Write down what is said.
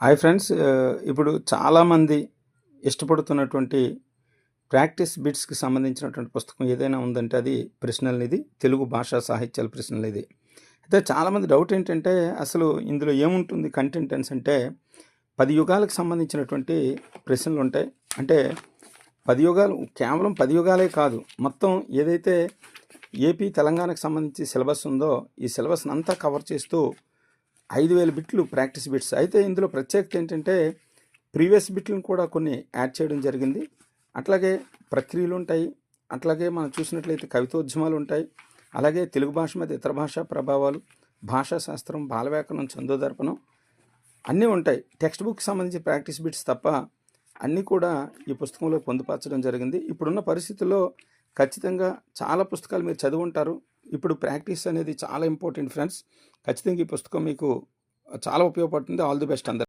Hi friends ఇప్పుడు చాలామంది ఇష్టపడుతున్నటువంటి practice బిట్స్కి సంబంధించినటువంటి పుస్తకం ఏదైనా ఉందంటే అది ప్రశ్నలు ఇది తెలుగు భాషా సాహిత్యాల ప్రశ్నలు ఇది అయితే చాలామంది డౌట్ ఏంటంటే అసలు ఇందులో ఏముంటుంది కంటెంటెన్స్ అంటే పది యుగాలకు సంబంధించినటువంటి ప్రశ్నలు ఉంటాయి అంటే పది యుగాలు కేవలం పది యుగాలే కాదు మొత్తం ఏదైతే ఏపీ తెలంగాణకు సంబంధించి సిలబస్ ఉందో ఈ సిలబస్ని అంతా కవర్ చేస్తూ ఐదు వేల బిట్లు ప్రాక్టీస్ బిట్స్. అయితే ఇందులో ప్రత్యేకత ఏంటంటే ప్రీవియస్ బిట్లను కూడా కొన్ని యాడ్ చేయడం జరిగింది. అట్లాగే ప్రక్రియలు ఉంటాయి. అట్లాగే మనం చూసినట్లయితే కవితోద్యమాలు ఉంటాయి. అలాగే తెలుగు భాష మీద ఇతర భాషా ప్రభావాలు భాషా శాస్త్రం బాలవ్యాకరణం చందోదర్పణం అన్నీ ఉంటాయి. టెక్స్ట్ బుక్ సంబంధించి ప్రాక్టీస్ బిట్స్ తప్ప అన్నీ కూడా ఈ పుస్తకంలో పొందుపరచడం జరిగింది. ఇప్పుడున్న పరిస్థితుల్లో ఖచ్చితంగా చాలా పుస్తకాలు మీరు చదివి ఉంటారు ఇప్పుడు ప్రాక్టీస్ అనేది చాలా ఇంపార్టెంట్ ఫ్రెండ్స్. ఖచ్చితంగా ఈ పుస్తకం మీకు చాలా ఉపయోగపడుతుంది. ఆల్ ది బెస్ట్ అందరు